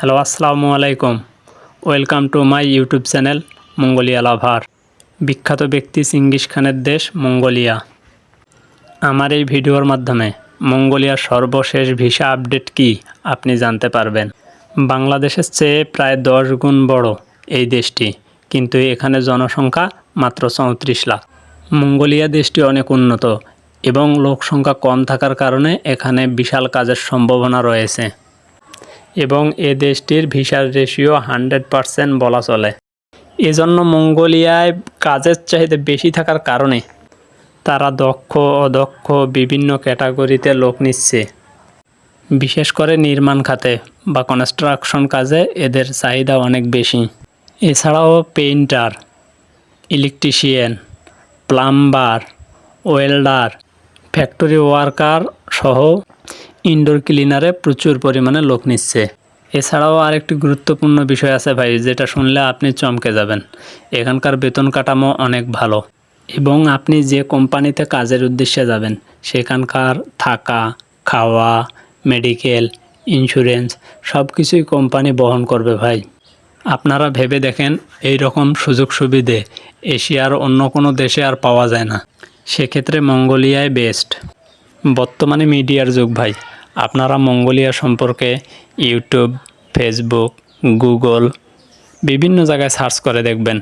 Hello, আসসালামু আলাইকুম। Welcome to my YouTube channel, Mongolia lover. বিখ্যাত ব্যক্তি চিঙ্গিস খানের দেশ মঙ্গোলিয়া। আমার এই ভিডিওর মাধ্যমে মঙ্গোলিয়ার সর্বশেষ ভিসা আপডেট কি আপনি জানতে পারবেন। বাংলাদেশের চেয়ে প্রায় দশ গুণ বড় এই দেশটি, কিন্তু এখানে জনসংখ্যা মাত্র চৌত্রিশ লাখ। মঙ্গোলিয়া দেশটি অনেক উন্নত এবং লোক সংখ্যা কম থাকার কারণে এখানে বিশাল কাজের সম্ভাবনা রয়েছে। এবং এ দেশটির ভিসার রেশিও হান্ড্রেড পারসেন্ট বলা চলে। এজন্য মঙ্গোলিয়ায় কাজের চাহিদা বেশি থাকার কারণে তারা দক্ষ, অদক্ষ বিভিন্ন ক্যাটাগরিতে লোক নিচ্ছে। বিশেষ করে নির্মাণ খাতে বা কনস্ট্রাকশন কাজে এদের চাহিদা অনেক বেশি। এছাড়াও painter, electrician, plumber, welder, factory worker সহ ইনডোর ক্লিনারে প্রচুর পরিমাণে লোক নিচ্ছে। এছাড়াও আরেকটি গুরুত্বপূর্ণ বিষয় আছে ভাই, যেটা শুনলে আপনি চমকে যাবেন। এখানকার বেতন কাঠামো অনেক ভালো এবং আপনি যে কোম্পানিতে কাজের উদ্দেশ্যে যাবেন, সেখানকার থাকা, খাওয়া মেডিকেল ইন্স্যুরেন্স সব কিছুই কোম্পানি বহন করবে ভাই। আপনারা ভেবে দেখেন এই রকম সুযোগ সুবিধে এশিয়ার অন্য কোনো দেশে আর পাওয়া যায় না। সেক্ষেত্রে মঙ্গোলিয়ায় বেস্ট বর্তমানে মিডিয়ার যুগ ভাই। আপনারা মঙ্গোলিয়া সম্পর্কে ইউটিউব ফেসবুক গুগল বিভিন্ন জায়গায় সার্চ করে দেখবেন।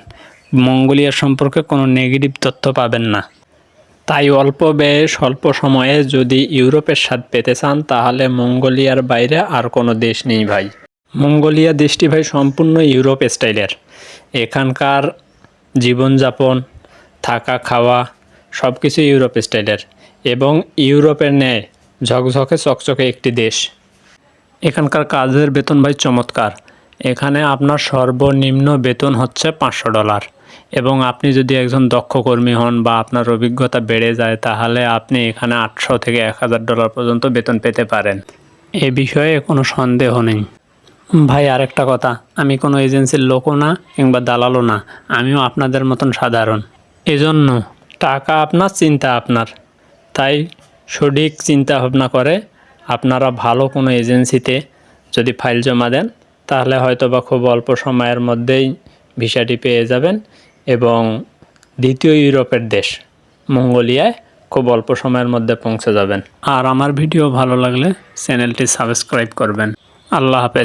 মঙ্গোলিয়া সম্পর্কে কোনো নেগেটিভ তথ্য পাবেন না। তাই অল্প ব্যয়ে স্বল্প সময়ে যদি ইউরোপের স্বাদ পেতে চান, তাহলে মঙ্গোলিয়ার বাইরে আর কোনো দেশ নেই ভাই। মঙ্গোলিয়া দেশটি ভাই সম্পূর্ণ ইউরোপ স্টাইলের। এখানকার জীবনযাপন, থাকা খাওয়া সব কিছু ইউরোপ স্টাইলের এবং ইউরোপের ন্যায় ঝকঝকে চকচকে একটি দেশ। এখানকার কাজের বেতন ভাই চমৎকার। এখানে আপনার সর্বনিম্ন বেতন হচ্ছে পাঁচশো ডলার। এবং আপনি যদি একজন দক্ষ কর্মী হন বা আপনার অভিজ্ঞতা বেড়ে যায়, তাহলে আপনি এখানে আটশো থেকে এক হাজার ডলার পর্যন্ত বেতন পেতে পারেন। এ বিষয়ে কোনো সন্দেহ নেই। ভাই, আরেকটা কথা। আমি কোনো এজেন্সির লোকও না কিংবা দালালও না। আমিও আপনাদের মতন সাধারণ। এজন্য টাকা আপনার, চিন্তা আপনার। তাই সঠিক চিন্তা ভাবনা করে আপনারা ভালো কোনো এজেন্সিতে যদি ফাইল জমা দেন, তাহলে হয়তো বা খুব অল্প সময়ের মধ্যেই ভিসাটি পেয়ে যাবেন এবং দ্বিতীয় ইউরোপের দেশ মঙ্গোলিয়ায় খুব অল্প সময়ের মধ্যে পৌঁছে যাবেন। আর আমার ভিডিও ভালো লাগলে চ্যানেলটি সাবস্ক্রাইব করবেন। আল্লাহ হাফেজ।